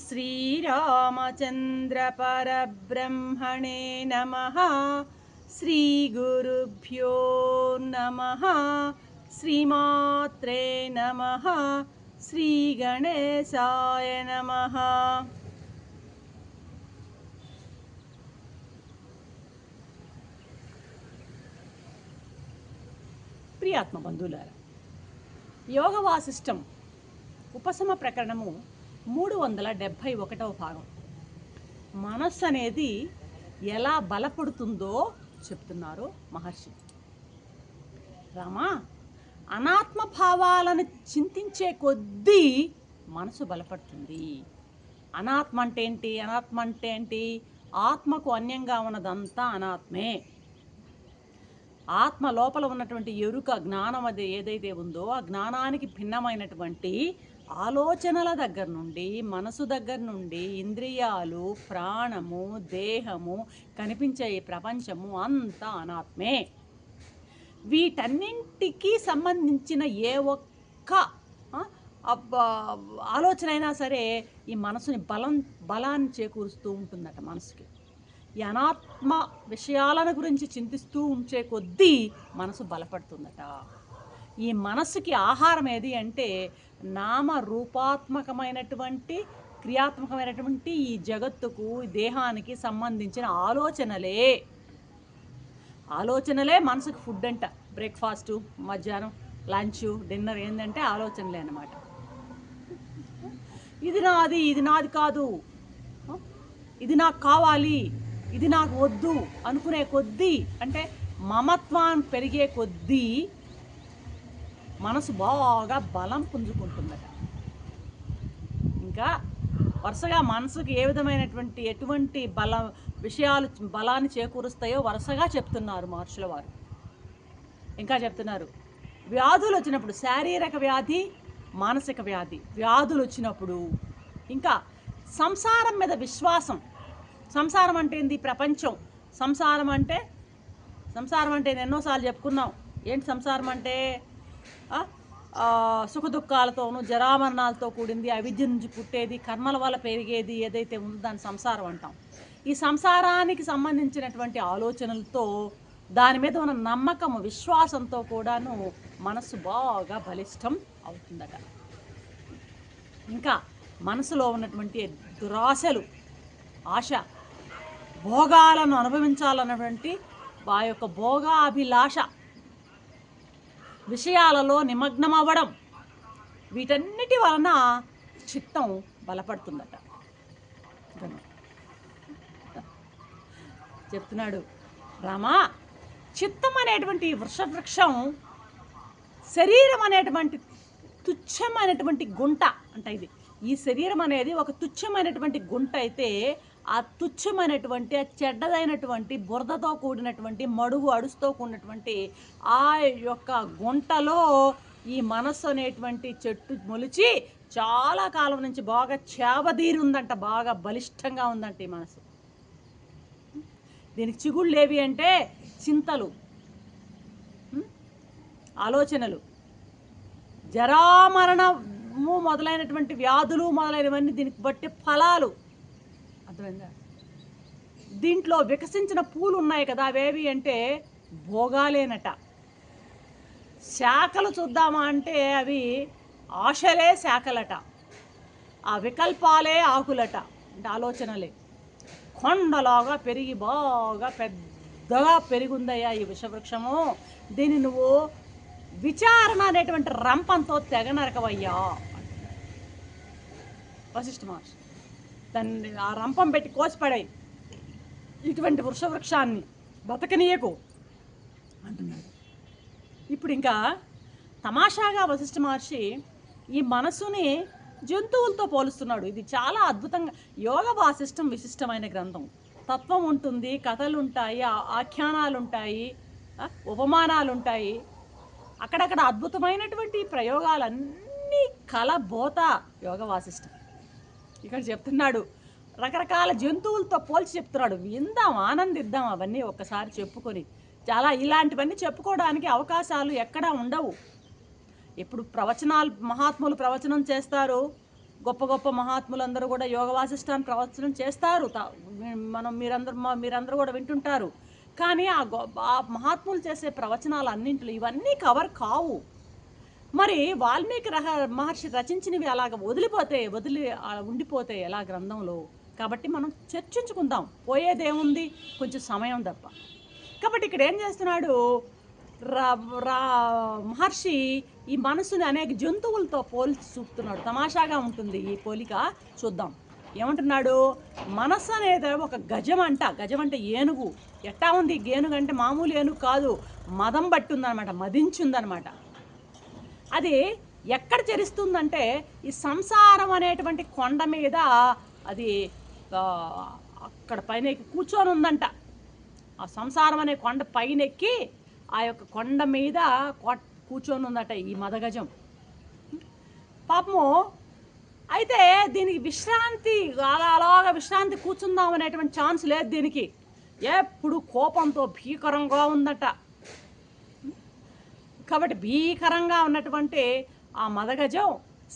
श्रीरामचन्द्रपरब्रह्मणे नमः श्रीगुरुभ्यो नमः श्रीमात्रे नमः श्रीगणेशाय नमः ప్రియాత్మ బంధువులారా యోగ వాసిష్టం ఉపశమ ప్రకరణము మూడు వందల డెబ్భై ఒకటవ భాగం. మనస్సు అనేది ఎలా బలపడుతుందో చెప్తున్నారు మహర్షి. రామా అనాత్మ భావాలను చింతించే కొద్దీ మనసు బలపడుతుంది. అనాత్మ అంటే ఏంటి? అనాత్మ అంటే ఏంటి? ఆత్మకు అన్యంగా ఉన్నదంతా అనాత్మే. ఆత్మ లోపల ఉన్నటువంటి ఎరుక జ్ఞానం అది ఏదైతే ఉందో ఆ జ్ఞానానికి భిన్నమైనటువంటి ఆలోచనల దగ్గర నుండి మనసు దగ్గర నుండి ఇంద్రియాలు ప్రాణము దేహము కనిపించే ప్రపంచము అంతా అనాత్మే. వీటన్నింటికి సంబంధించిన ఏ ఒక్క అబ్బ- ఆలోచన అయినా సరే ఈ మనసుని బలం బలాన్ని చేకూరుస్తూ ఉంటుందట మనసుకి. ఈ అనాత్మ విషయాలను గురించి చింతిస్తూ ఉంచే కొద్దీ మనసు బలపడుతుందట. ఈ మనసుకి ఆహారం ఏది అంటే నామ రూపాత్మకమైనటువంటి క్రియాత్మకమైనటువంటి ఈ జగత్తుకు ఈ దేహానికి సంబంధించిన ఆలోచనలే. ఆలోచనలే మనసుకు ఫుడ్ అంట. బ్రేక్ఫాస్టు మధ్యాహ్నం లంచ్ డిన్నర్ ఏంటంటే ఆలోచనలే అనమాట ఇది నాది ఇది నాది కాదు. ఇది నాకు కావాలి ఇది నాకు వద్దు అనుకునే కొద్దీ అంటే మమత్వాన్ని పెరిగే కొద్దీ మనసు బాగా బలం పుంజుకుంటుందట. ఇంకా వరుసగా మనసుకు ఏ విధమైనటువంటి ఎటువంటి బల విషయాలు బలాన్ని చేకూరుస్తాయో వరుసగా చెప్తున్నారు మహర్షుల వారు. ఇంకా చెప్తున్నారు వ్యాధులు వచ్చినప్పుడు శారీరక వ్యాధి మానసిక వ్యాధి వ్యాధులు వచ్చినప్పుడు ఇంకా సంసారం మీద విశ్వాసం. సంసారం అంటే ఏంది? ప్రపంచం. సంసారం అంటే సంసారం అంటే ఎన్నోసార్లు చెప్పుకున్నాం. ఏంటి సంసారం అంటే? ఆ, సుఖ దుఃఖాలతోనూ జరామరణాలతో కూడింది అవిద్య నుంచి పుట్టేది కర్మల వల్ల పెరిగేది ఏదైతే ఉందో దాని సంసారం అంటాం. ఈ సంసారానికి సంబంధించినటువంటి ఆలోచనలతో దాని మీద ఉన్న నమ్మకం విశ్వాసంతో కూడాను మనసు బాగా బలిష్టం అవుతుందట. ఇంకా మనసులో ఉన్నటువంటి దురాశలు ఆశ భోగాలను అనుభవించాలన్నటువంటి ఆ యొక్క భోగాభిలాష విషయాలలో నిమగ్నం అవ్వడం వీటన్నిటి వలన చిత్తం బలపడుతుందట. చెప్తున్నాడు. రామా చిత్తం అనేటువంటి వృషవృక్షం శరీరం అనేటువంటి తుచ్చమైనటువంటి గుంట అంటే ఇది. ఈ శరీరం అనేది ఒక తుచ్చమైనటువంటి గుంట అయితే ఆ తుచ్చమైనటువంటి ఆ చెడ్డదైనటువంటి బురదతో కూడినటువంటి మడుగు అడుసుతో కూడినటువంటి ఆ యొక్క గుంటలో ఈ మనస్సు అనేటువంటి చెట్టు మొలిచి చాలా కాలం నుంచి బాగా చేవదీరి ఉందంట బాగా బలిష్టంగా ఉందంట ఈ మనసు దీనికి చిగుళ్ళు ఏవి అంటే చింతలు ఆలోచనలు. జరామరణము మొదలైనటువంటి వ్యాధులు మొదలైనవన్నీ దీనికి బట్టి ఫలాలు. అర్థమైందా? దీంట్లో వికసించిన పూలు ఉన్నాయి కదా అవేవి అంటే భోగాలేనట. శాఖలు చూద్దామా అంటే అవి ఆశలే శాఖలట. ఆ వికల్పాలే ఆకులట. అంటే ఆలోచనలే. కొండలాగా పెరిగి బాగా పెద్దగా పెరిగుందయ్యా ఈ విషవృక్షము. దీన్ని నువ్వు విచారణ అనేటువంటి రంపంతో తెగ నరకవయ్యా వశిష్ఠ మహర్షి. దాన్ని ఆ రంపం పెట్టి కోసిపడాయి. ఇటువంటి వృక్షవృక్షాన్ని బతకనీయకు అంటున్నాడు. ఇప్పుడు ఇంకా తమాషాగా వశిష్ఠ మహర్షి ఈ మనసుని జంతువులతో పోలుస్తున్నాడు. ఇది చాలా అద్భుతంగా యోగ వాసిష్టం విశిష్టమైన గ్రంథం. తత్వం ఉంటుంది కథలు ఉంటాయి ఆ- ఆఖ్యానాలు ఉంటాయి ఉపమానాలు ఉంటాయి అక్కడక్కడ అద్భుతమైనటువంటి ప్రయోగాలన్నీ కలబోత యోగ వాసిష్టం. ఇక్కడ చెప్తున్నాడు. రకరకాల జంతువులతో పోల్చి చెప్తున్నాడు. విందాం ఆనందిద్దాం అవన్నీ ఒక్కసారి చెప్పుకొని. చాలా ఇలాంటివన్నీ చెప్పుకోవడానికి అవకాశాలు ఎక్కడా ఉండవు. ఇప్పుడు ప్రవచనాలు మహాత్ములు ప్రవచనం చేస్తారు. గొప్ప గొప్ప మహాత్ములందరూ కూడా యోగ వాసిష్టాన్ని ప్రవచనం చేస్తారు. మనం మీరందరూ మా- మీరందరూ కూడా వింటుంటారు. కానీ ఆ గొ ఆ మహాత్ములు చేసే ప్రవచనాలు అన్నింటిలో ఇవన్నీ కవర్ కావు. మరి వాల్మీకి రహ మహర్షి రచించినవి అలాగ వదిలిపోతే వదిలి ఉండిపోతే ఎలా గ్రంథంలో? కాబట్టి మనం చర్చించుకుందాం. పోయేదేముంది కొంచెం సమయం తప్ప. కాబట్టి ఇక్కడ ఏం చేస్తున్నాడు? రా రా మహర్షి ఈ మనసుని అనేక జంతువులతో పోల్చి చూపుతున్నాడు. తమాషాగా ఉంటుంది ఈ పోలిక. చూద్దాం. ఏమంటున్నాడు? మనస్సు అనేది ఒక గజం అంట గజం అంటే ఏనుగు. ఎట్టా ఉంది? ఏనుగు అంటే మామూలు ఏనుగు కాదు. మదం బట్టి ఉందన్నమాట. మదించుందనమాట అది ఎక్కడ చరిస్తుందంటే ఈ సంసారం అనేటువంటి కొండ మీద అది అక్కడ పైన ఎక్కి కూర్చొని ఉందంట. ఆ సంసారం అనే కొండ పైన ఎక్కి ఆ యొక్క కొండ మీద కూర్చొని ఉందట ఈ మదగజం. పాపము అయితే దీనికి విశ్రాంతి అలా అలాగా విశ్రాంతి కూర్చుందాం అనేటువంటి ఛాన్స్ లేదు దీనికి. ఎప్పుడు కోపంతో భీకరంగా ఉందట. కాబట్టి భీకరంగా ఉన్నటువంటి ఆ మదగజం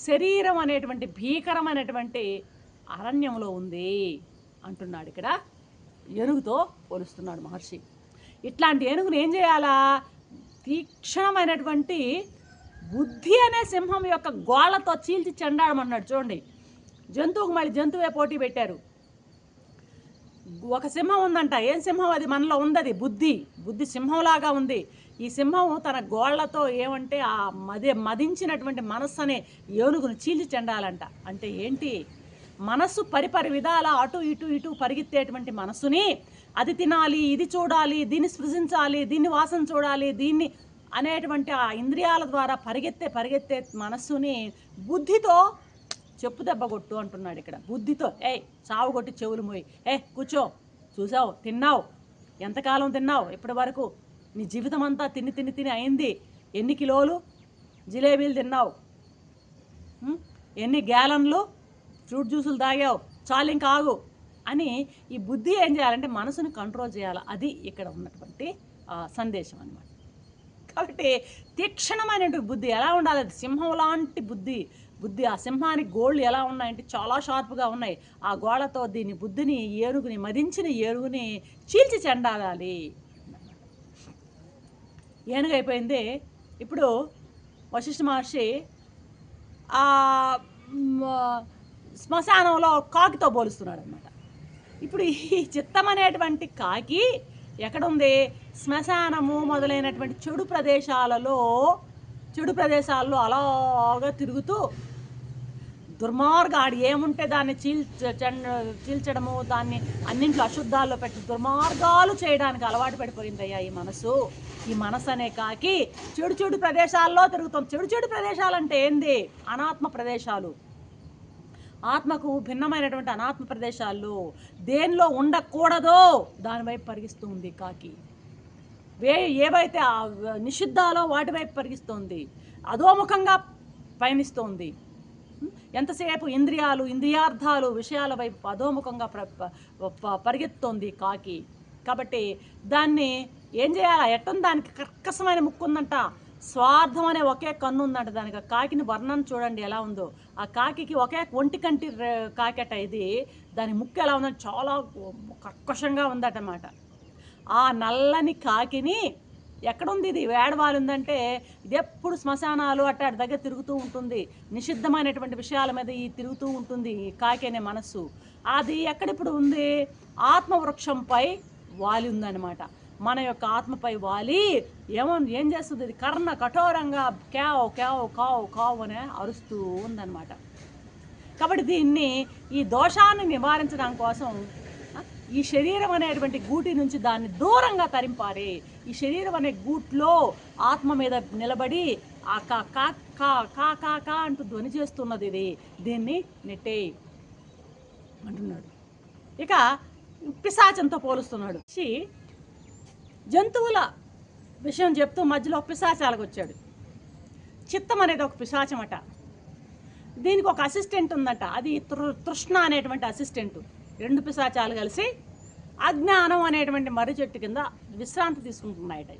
శరీరం అనేటువంటి భీకరమైనటువంటి అరణ్యంలో ఉంది అంటున్నాడు ఇక్కడ. ఏనుగుతో పోలుస్తున్నాడు మహర్షి. ఇట్లాంటి ఏనుగుని ఏం చేయాలా? తీక్షణమైనటువంటి బుద్ధి అనే సింహం యొక్క గోళ్ళతో చీల్చి చెండాడమన్నాడు చూడండి. జంతువుకు మళ్ళీ జంతువే పోటీ పెట్టారు. ఒక సింహం ఉందంట. ఏం సింహం అది? మనలో ఉందది బుద్ధి. బుద్ధి సింహంలాగా ఉంది. ఈ సింహం తన గోళ్ళతో ఏమంటే ఆ మది మదించినటువంటి మనస్సు అనే ఏనుగును చీల్చి చెండాలంట. అంటే ఏంటి? మనస్సు పరిపరి విధాల అటు ఇటు ఇటు పరిగెత్తేటువంటి మనస్సుని అది తినాలి ఇది చూడాలి దీన్ని సృజించాలి దీన్ని వాసన చూడాలి దీన్ని అనేటువంటి ఆ ఇంద్రియాల ద్వారా పరిగెత్తే పరిగెత్తే మనస్సుని బుద్ధితో చెప్పు దెబ్బ కొట్టు అంటున్నాడు ఇక్కడ. బుద్ధితో ఏ చావు కొట్టి చెవులు మోయి. ఏ కూర్చో చూసావు తిన్నావు ఎంతకాలం తిన్నావు ఇప్పటి వరకు నీ జీవితం అంతా తిని తిని తిని అయింది. ఎన్ని కిలోలు? జిలేబీలు తిన్నావు. ఎన్ని గ్యాలన్లు? ఫ్రూట్ జ్యూసులు తాగావు. చాలు ఇంకా ఆగు. అని ఈ బుద్ధి ఏం చేయాలంటే మనసుని కంట్రోల్ చేయాలి. అది ఇక్కడ ఉన్నటువంటి సందేశం అన్నమాట. కాబట్టి తీక్షణమైనటువంటి బుద్ధి ఎలా ఉండాలి? అది సింహం లాంటి బుద్ధి. బుద్ధి ఆ సింహానికి గోళ్ళు ఎలా ఉన్నాయంటే చాలా షార్ప్గా ఉన్నాయి. ఆ గోడతో దీని బుద్ధిని ఏరుగుని మదించిన ఏరుగుని చీల్చి చెండాలి ఏనుగైపోయింది ఇప్పుడు వశిష్ఠ మహర్షి ఆ శ్మశానంలో కాకితో పోలుస్తున్నాడు అనమాట ఇప్పుడు ఈ చిత్తం అనేటువంటి కాకి ఎక్కడుంది? శ్మశానము మొదలైనటువంటి చెడు ప్రదేశాలలో చెడు ప్రదేశాల్లో అలాగా తిరుగుతూ దుర్మార్గ ఆడు ఏముంటే దాన్ని చీల్చ చీల్చడము దాన్ని అన్నింట్లో అశుద్ధాల్లో పెట్టి దుర్మార్గాలు చేయడానికి అలవాటు పడిపోయిందయ్యా ఈ మనసు. ఈ మనసు అనే కాకి చెడు చెడు ప్రదేశాల్లో తిరుగుతాం. చెడు చెడు ప్రదేశాలు అంటే ఏంది? అనాత్మ ప్రదేశాలు. ఆత్మకు భిన్నమైనటువంటి అనాత్మ ప్రదేశాల్లో దేనిలో ఉండకూడదో దానివైపు పరిగిస్తుంది కాకి. వే ఏవైతే నిషిద్ధాలో వాటివైపు పరిగిస్తోంది అధోముఖంగా పయనిస్తోంది ఎంతసేపు ఇంద్రియాలు ఇంద్రియార్థాలు విషయాల వైపు అధోముఖంగా ప్ర పరిగెత్తోంది కాకి. కాబట్టి దాన్ని ఏం చేయాలి? ఎట్టం దానికి కర్కసమైన ముక్కు ఉందంట స్వార్థం అనే ఒకే కన్ను ఉందంట దానికి. ఆ కాకిని వర్ణన చూడండి ఎలా ఉందో. ఆ కాకికి ఒకే ఒంటి కంటి రె- కాకెట ఇది. దాని ముక్కు ఎలా ఉందంటే చాలా కర్కశంగా ఉందటమాట. ఆ నల్లని కాకిని ఎక్కడుంది ఇది? వేడవాలి ఉందంటే ఇది ఎప్పుడు శ్మశానాలు అట్ట అటు దగ్గర తిరుగుతూ ఉంటుంది. నిషిద్ధమైనటువంటి విషయాల మీద ఈ తిరుగుతూ ఉంటుంది కాకేనే మనస్సు. అది ఎక్కడిప్పుడు ఉంది? ఆత్మవృక్షంపై వాలి ఉందన్నమాట. మన యొక్క ఆత్మపై వాలి. ఏమో ఏం చేస్తుంది ఇది? కర్ణ కఠోరంగా క్యావ్ క్యావ్ కావ్ కావ్ అనే అరుస్తూ ఉందన్నమాట. కాబట్టి దీన్ని ఈ దోషాన్ని నివారించడం కోసం ఈ శరీరం అనేటువంటి గూటి నుంచి దాన్ని దూరంగా తరింపాలి. ఈ శరీరం అనే గూట్లో ఆత్మ మీద నిలబడి ఆ కా కా కా కా కా కా అంటూ ధ్వని చేస్తున్నది ఇది. దీన్ని నెట్టే అంటున్నాడు. ఇక పిశాచంతో పోలుస్తున్నాడు. జంతువుల విషయం చెప్తూ మధ్యలో పిశాచాలకు వచ్చాడు. చిత్తం అనేది ఒక పిశాచమట. దీనికి ఒక అసిస్టెంట్ ఉందట. అది తృ- తృష్ణ అనేటువంటి అసిస్టెంట్. రెండు పిశాచాలు కలిసి అజ్ఞానం అనేటువంటి మర్రి చెట్టు కింద విశ్రాంతి తీసుకుంటున్నాయట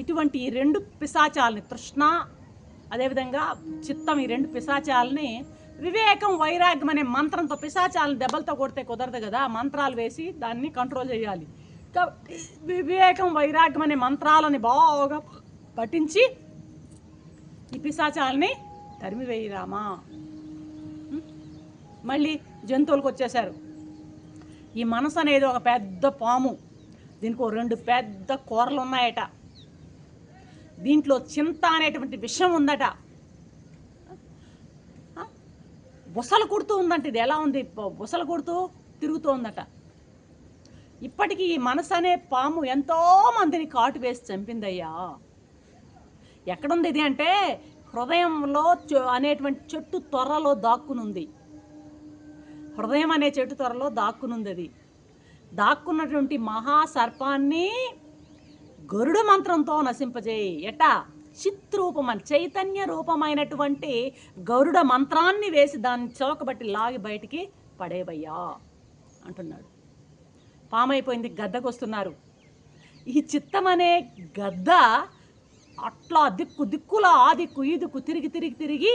ఇటువంటి ఈ రెండు పిశాచాలని తృష్ణ అదేవిధంగా చిత్తం ఈ రెండు పిశాచాలని వివేకం వైరాగ్యం అనే మంత్రంతో పిశాచాలను దెబ్బలతో కొడితే కుదరదు కదా మంత్రాలు వేసి దాన్ని కంట్రోల్ చేయాలి. వివేకం వైరాగ్యం అనే మంత్రాలని బాగా పఠించి ఈ పిశాచాలని తరిమివేయి రామా. మళ్ళీ జంతువులకు వచ్చేసారు ఈ మనసు అనేది ఒక పెద్ద పాము. దీనికి రెండు పెద్ద కూరలు ఉన్నాయట దీంట్లో చింత అనేటువంటి విషయం ఉందట. బుసలు కుడుతూ ఉందంట ఇది. ఎలా ఉంది? బుసలు కుడుతూ తిరుగుతోందట ఇప్పటికీ ఈ మనసు అనే పాము ఎంతో మందిని కాటు వేసి చంపిందయ్యా. ఎక్కడుంది ఇది అంటే హృదయంలో అనేటువంటి చెట్టు త్వరలో దాక్కునుంది. హృదయం అనే చెట్టు త్వరలో దాక్కునుంది అది దాక్కున్నటువంటి మహాసర్పాన్ని గరుడ మంత్రంతో నశింపజేయి. ఎటా చిత్రూపమని చైతన్య రూపమైనటువంటి గరుడ మంత్రాన్ని వేసి దాన్ని చౌకబట్టి లాగి బయటికి పడేవయ్యా అంటున్నాడు. పామైపోయింది గద్దకొస్తున్నారు. ఈ చిత్తం అనే గద్ద అట్లా దిక్కు దిక్కుల ఆ దిక్కు ఈ దిక్కు తిరిగి తిరిగి తిరిగి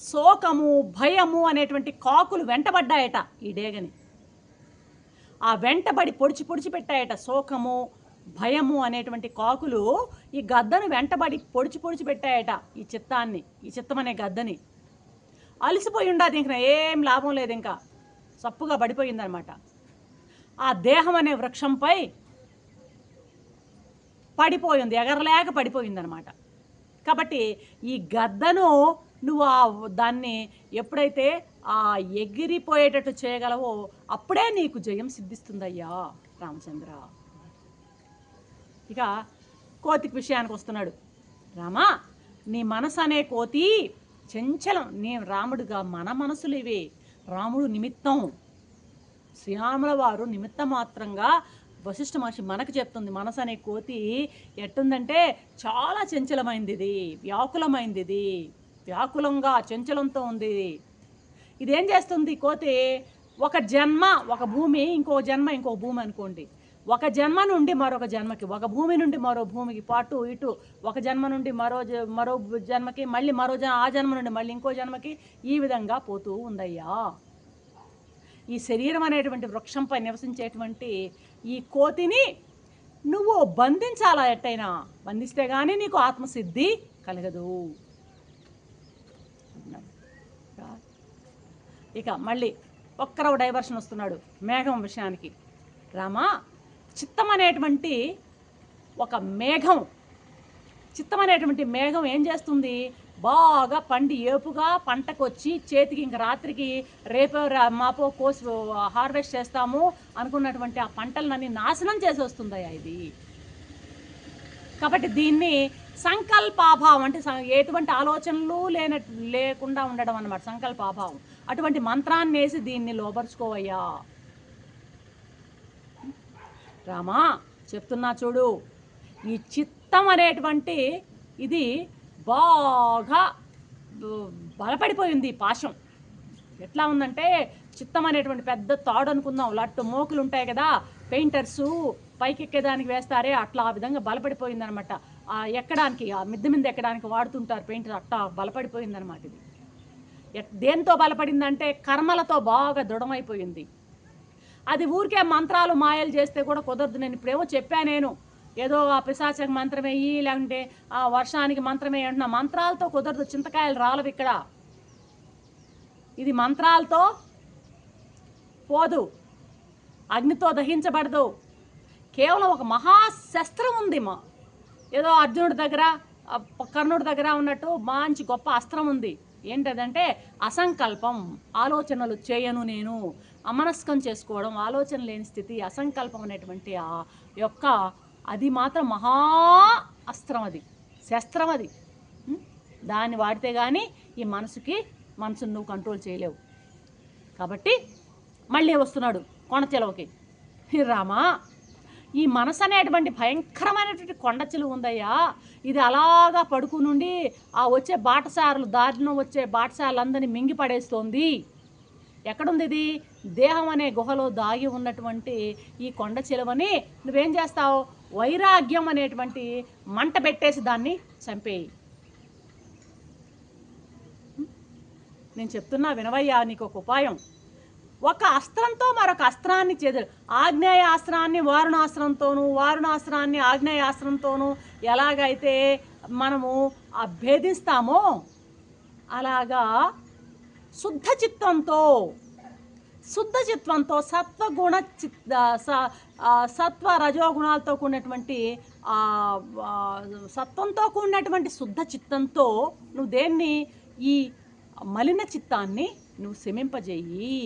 శోకము భయము అనేటువంటి కాకులు వెంటబడ్డాయట ఈ డేగని. ఆ వెంటబడి పొడిచి పొడిచి పెట్టాయట శోకము భయము అనేటువంటి కాకులు ఈ గద్దను వెంటబడి పొడిచి పొడిచి పెట్టాయట ఈ చిత్తాన్ని ఈ చిత్తం అనే గద్దని. అలసిపోయి ఉండదు ఇంక ఏం లాభం లేదు ఇంకా. సప్పుగా పడిపోయిందనమాట. ఆ దేహం అనే వృక్షంపై పడిపోయింది ఎగరలేక పడిపోయిందనమాట. కాబట్టి ఈ గద్దను నువ్వు ఆ దాన్ని ఎప్పుడైతే ఆ ఎగిరిపోయేటట్టు చేయగలవో అప్పుడే నీకు జయం సిద్ధిస్తుందయ్యా రామచంద్ర. ఇక కోతికి విషయానికి వస్తున్నాడు. రామా నీ మనసు అనే కోతి చంచలం నీ రాముడుగా మన మనసులు ఇవి. రాముడు నిమిత్తం శ్రీరాముల వారు నిమిత్త మాత్రంగా వశిష్ఠ మహర్షి మనకు చెప్తుంది మనసు అనే కోతి ఎట్టుందంటే చాలా చంచలమైంది ఇది వ్యాకులమైంది ఇది వ్యాకులంగా చంచలంతో ఉంది ఇదేం. చేస్తుంది? కోతి ఒక జన్మ ఒక భూమి ఇంకో జన్మ ఇంకో భూమి అనుకోండి. ఒక జన్మ నుండి మరొక జన్మకి ఒక భూమి నుండి మరో భూమికి పాటు ఇటు ఒక జన్మ నుండి మరో మరో జన్మకి మళ్ళీ మరో జ ఆ జన్మ నుండి మళ్ళీ ఇంకో జన్మకి ఈ విధంగా పోతూ ఉందయ్యా. ఈ శరీరం అనేటువంటి వృక్షంపై నివసించేటువంటి ఈ కోతిని నువ్వు బంధించాలా ఎట్టయినా? బంధిస్తే కానీ నీకు ఆత్మసిద్ధి కలగదు. ఇక మళ్ళీ ఒక్కరవ డైవర్షన్ వస్తున్నాడు మేఘం విషయానికి. రామా చిత్తం అనేటువంటి ఒక మేఘం. చిత్తం అనేటువంటి మేఘం ఏం చేస్తుంది? బాగా పండి ఏపుగా పంటకు వచ్చి చేతికి ఇంక రాత్రికి రేపో మాపో కోసి హార్వెస్ట్ చేస్తాము అనుకున్నటువంటి ఆ పంటలన్నీ నాశనం చేసి వస్తుందయ్యా ఇది. కాబట్టి దీన్ని సంకల్పాభావం అంటే ఎటువంటి ఆలోచనలు లేన లేకుండా ఉండడం అన్నమాట సంకల్పాభావం. అటువంటి మంత్రాన్ని వేసి దీన్ని లోపరుచుకోవయ్యా. రామా చెప్తున్నా చూడు. ఈ చిత్తం అనేటువంటి ఇది బాగా బలపడిపోయింది పాశం. ఎట్లా ఉందంటే చిత్తం అనేటువంటి పెద్ద తాడు అనుకుందాం లట్టు మోకులు ఉంటాయి కదా పెయింటర్సు పైకెక్కేదానికి వేస్తారే అట్లా ఆ విధంగా బలపడిపోయిందనమాట. ఎక్కడానికి ఆ మిద్దె మీద ఎక్కడానికి వాడుతుంటారు పెయింటర్ అట్లా బలపడిపోయిందనమాట ఇది. దేంతో బలపడిందంటే కర్మలతో బాగా దృఢమైపోయింది. అది ఊరికే మంత్రాలు మాయలు చేస్తే కూడా కుదరదు. నేను ఇప్పుడేమో చెప్పా నేను. ఏదో ఆ పిశాచకి మంత్రమే వేయి లేకుంటే ఆ వర్షానికి మంత్రమే అంటున్నా. మంత్రాలతో కుదరదు. చింతకాయలు రాలవు ఇక్కడ. ఇది మంత్రాలతో పోదు. అగ్నితో దహించబడదు. కేవలం ఒక మహాశస్త్రం ఉంది మా. ఏదో అర్జునుడి దగ్గర కర్ణుడి దగ్గర ఉన్నట్టు మంచి గొప్ప అస్త్రం ఉంది. ఏంటదంటే అసంకల్పం. ఆలోచనలు చేయను నేను. అమనస్కం చేసుకోవడం ఆలోచన లేని స్థితి అసంకల్పం అనేటువంటి ఆ యొక్క అది మాత్రం మహా అస్త్రం అది. శస్త్రం అది. దాన్ని వాడితే కానీ ఈ మనసుకి మనసును నువ్వు కంట్రోల్ చేయలేవు. కాబట్టి మళ్ళీ వస్తున్నాడు కొనచెలవకి రామా ఈ మనసు అనేటువంటి భయంకరమైనటువంటి కొండ ఉందయ్యా. ఇది అలాగా పడుకునుండి ఆ వచ్చే బాటసారులు దారిలో వచ్చే బాటసారులందరినీ మింగి పడేస్తోంది. ఎక్కడుంది ఇది? దేహం అనే గుహలో దాగి ఉన్నటువంటి ఈ కొండ చిలువని నువ్వేం చేస్తావు? వైరాగ్యం అనేటువంటి మంట పెట్టేసి దాన్ని చంపేయి. నేను చెప్తున్నా వినవయ్యా నీకు ఒక ఉపాయం. ఒక అస్త్రంతో మరొక అస్త్రాన్ని చేదు ఆగ్నేయాస్త్రాన్ని వారుణాస్త్రంతోనూ వారుణాస్త్రాన్ని ఆగ్నేయాస్త్రంతోనూ ఎలాగైతే మనము ఆ భేదిస్తామో అలాగా శుద్ధ చిత్తంతో శుద్ధ చిత్వంతో సత్వగుణ చిత్ స- సత్వ రజోగుణాలతో కూడినటువంటి సత్వంతో కూడినటువంటి శుద్ధ చిత్తంతో నువ్వు దేన్ని? ఈ మలిన చిత్తాన్ని నువ్వు శమింపజేయి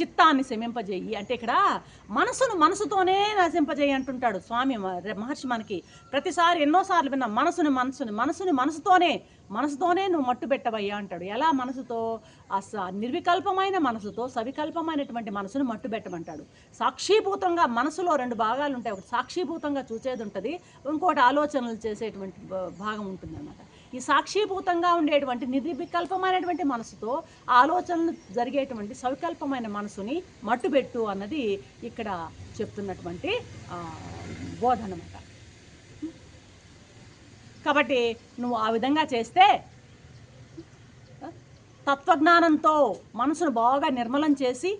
చిత్తాన్ని శమింపజేయి అంటే ఇక్కడ మనసును మనసుతోనే నశింపజేయి అంటుంటాడు స్వామి మహర్షి మనకి. ప్రతిసారి ఎన్నోసార్లు విన్నా మనసుని మనసుని మనసుని మనసుతోనే మనసుతోనే నువ్వు మట్టు పెట్టవయ్యా అంటాడు. ఎలా మనసుతో? ఆ నిర్వికల్పమైన మనసుతో సవికల్పమైనటువంటి మనసును మట్టు పెట్టమంటాడు. సాక్షిభూతంగా మనసులో రెండు భాగాలు ఉంటాయి ఒకటి సాక్షిభూతంగా చూసేది ఉంటుంది ఇంకోటి ఆలోచనలు చేసేటువంటి భాగం ఉంటుంది ఈ సాక్షిభూతంగా ఉండేటువంటి నిర్వికల్పమైనటువంటి మనసుతో ఆలోచనలు జరిగేటువంటి సవికల్పమైన మనసుని మట్టుబెట్టు అన్నది ఇక్కడ చెప్తున్నటువంటి ఆ, బోధన కాబట్టి నువ్వు ఆ విధంగా చేస్తే తత్వజ్ఞానంతో మనసును బాగా నిర్మలం చేసి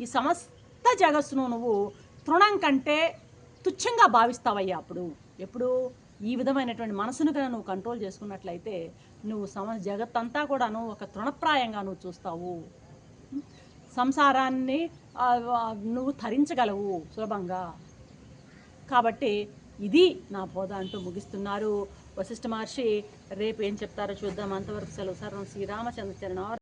ఈ సమస్త జగస్సును నువ్వు తృణం కంటే తుచ్చంగా భావిస్తావయ్యా అప్పుడు. ఎప్పుడు? ఈ విధమైనటువంటి మనసును కనుక నువ్వు కంట్రోల్ చేసుకున్నట్లయితే నువ్వు సమ జగత్తంతా కూడాను ఒక తృణప్రాయంగా నువ్వు చూస్తావు. సంసారాన్ని నువ్వు ధరించగలవు సులభంగా. కాబట్టి ఇది నా బోధ అంటూ ముగిస్తున్నారు. వశిష్ఠ మహర్షి రేపు ఏం చెప్తారో చూద్దాం. అంతవరకు సెలవు. సర్వం శ్రీరామచంద్ర చరణ